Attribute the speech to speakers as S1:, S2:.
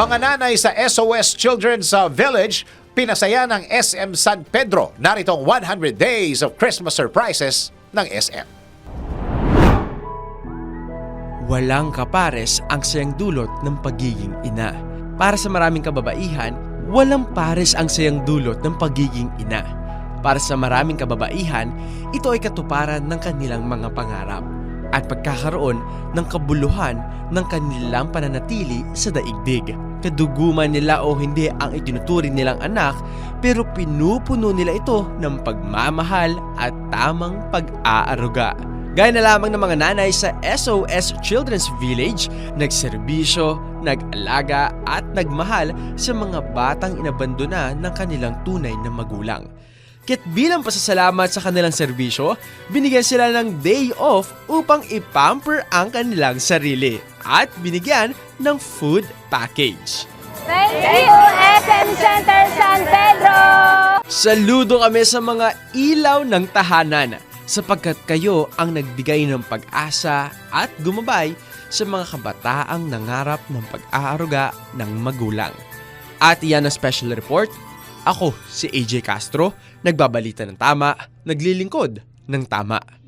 S1: Mga nanay sa SOS Children's uh, Village, pinasaya ng SM San Pedro. Narito ang 100 Days of Christmas Surprises ng SM.
S2: Walang kapares ang sayang dulot ng pagiging ina. Para sa maraming kababaihan, walang pares ang sayang dulot ng pagiging ina. Para sa maraming kababaihan, ito ay katuparan ng kanilang mga pangarap at pagkakaroon ng kabuluhan ng kanilang pananatili sa daigdig. Kaduguman nila o hindi ang itinuturing nilang anak pero pinupuno nila ito ng pagmamahal at tamang pag-aaruga. Gaya na lamang ng mga nanay sa SOS Children's Village, nagserbisyo, nag-alaga at nagmahal sa mga batang inabandona ng kanilang tunay na magulang. Kit bilang pasasalamat sa kanilang serbisyo, binigyan sila ng day off upang ipamper ang kanilang sarili at binigyan ng food package.
S3: Thank you, SM Center San Pedro!
S2: Saludo kami sa mga ilaw ng tahanan sapagkat kayo ang nagbigay ng pag-asa at gumabay sa mga kabataang nangarap ng pag-aaruga ng magulang. At iyan ang special report. Ako si AJ Castro, nagbabalita ng tama, naglilingkod ng tama.